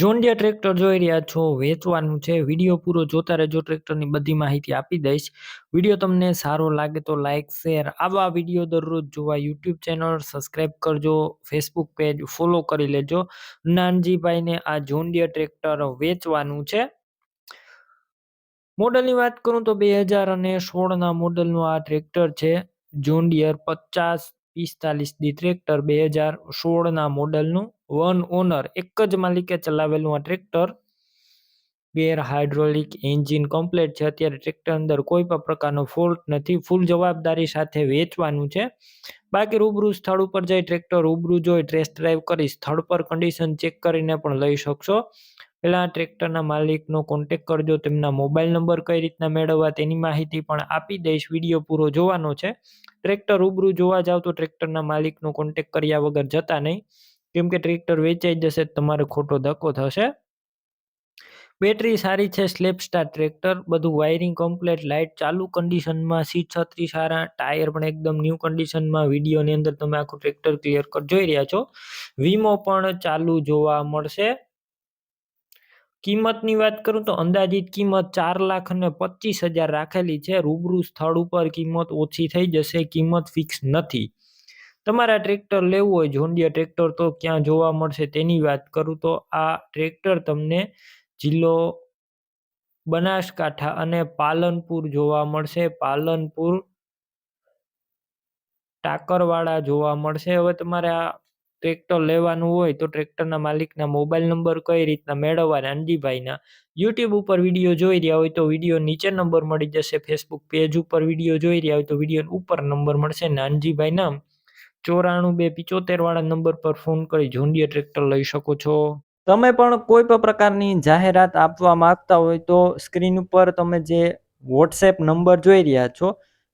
જોન્ડિયા tractor જોઈ રહ્યા છો, વેચવાનું છે. વીડિયો પૂરો જોતા રહેજો ટ્રેક્ટરની બધી માહિતી આપી દઈશ. વીડિયો તમને સારો લાગે તો લાઇક શેર આવા વીડિયો દરરોજ જોવા યુટ્યુબ ચેનલ સબસ્ક્રાઈબ કરજો ફેસબુક પેજ ફોલો કરી લેજો. નાનજીભાઈને આ જોન્ડિયા ટ્રેક્ટર વેચવાનું છે. મોડલની વાત કરું તો બે હજાર અને સોળના મોડલનું આ ટ્રેક્ટર છે. જોન્ડિયર પચાસ પિસ્તાલીસ ડી ટ્રેક્ટર બે હજાર સોળના મોડલનું વન ઓનર એક જ માલિકે ચલાવેલું આ tractor gear hydraulic engine complete છે. અત્યારે ટ્રેક્ટર અંદર કોઈ પણ પ્રકારનો ફોલ્ટ નથી. ફૂલ જવાબદારી સાથે વેચવાનું છે. બાકી રૂબરૂ સ્થળ ઉપર જઈ ટ્રેક્ટર રૂબરૂ જોઈ ટેસ્ટ ડ્રાઈવ કરી સ્થળ પર કન્ડિશન ચેક કરીને પણ લઈ શકશો. પહેલાં ટ્રેક્ટરના માલિકનો કોન્ટેક કરજો, તેમના મોબાઈલ નંબર કઈ રીતના મેળવવા તેની માહિતી પણ આપી દઈશ. વીડિયો પૂરો જોવાનો છે. ટ્રેક્ટર રૂબરૂ જોવા જાવ તો ટ્રેક્ટરના માલિકનો કોન્ટેક કર્યા વગર જતા નહીં. કેમ કે ટ્રેક્ટર વેચાઈ જશે તમારે ખોટો ધક્કો થશે. બેટરી સારી છે સ્લેપ સ્ટાર ટ્રેક્ટર બધું વાયરિંગ કમ્પ્લેટ લાઇટ ચાલુ કન્ડિશનમાં સીટ છત્રી સારા, ટાયર પણ એકદમ ન્યૂ કન્ડિશનમાં વિડીયોની અંદર તમે આખું ટ્રેક્ટર ક્લિયર કટ જોઈ રહ્યા છો. વીમો પણ ચાલુ જોવા મળશે. કિંમતની વાત કરું તો અંદાજિત કિંમત ચાર લાખ અને પચીસ હજાર રાખેલી છે. રૂબરૂ સ્થળ ઉપર કિંમત ઓછી થઈ જશે, કિંમત ફિક્સ નથી. તમારા ટ્રેક્ટર લેવું હોય જોન્ડિયા ટ્રેક્ટર તો ક્યાં જોવા મળશે તેની વાત કરું તો આ ટ્રેક્ટર તમને જિલ્લો બનાસકાંઠા અને પાલનપુર જોવા મળશે. પાલનપુર ટાકરવાળા જોવા મળશે. હવે તમારે આ ટ્રેક્ટર લેવાનું હોય તો ટ્રેક્ટરના માલિકના મોબાઈલ નંબર કઈ રીતના મેળવવા નાનજીભાઈના યુટ્યુબ ઉપર વીડિયો જોઈ રહ્યા હોય તો વીડિયો નીચે નંબર મળી જશે ફેસબુક પેજ ઉપર વીડિયો જોઈ રહ્યા હોય તો વીડિયો ઉપર નંબર મળશે નાનજીભાઈ નામ ચોરાણું બે પિચોતેર વાળા નંબર પર ફોન કરી જોન્ડિયા ટ્રેક્ટર લઈ શકો છો. તમે પણ કોઈ પણ પ્રકારની જાહેરાત આપવા માંગતા હોય તો સ્ક્રીન ઉપર તમે જે વોટ્સએપ નંબર જોઈ રહ્યા છો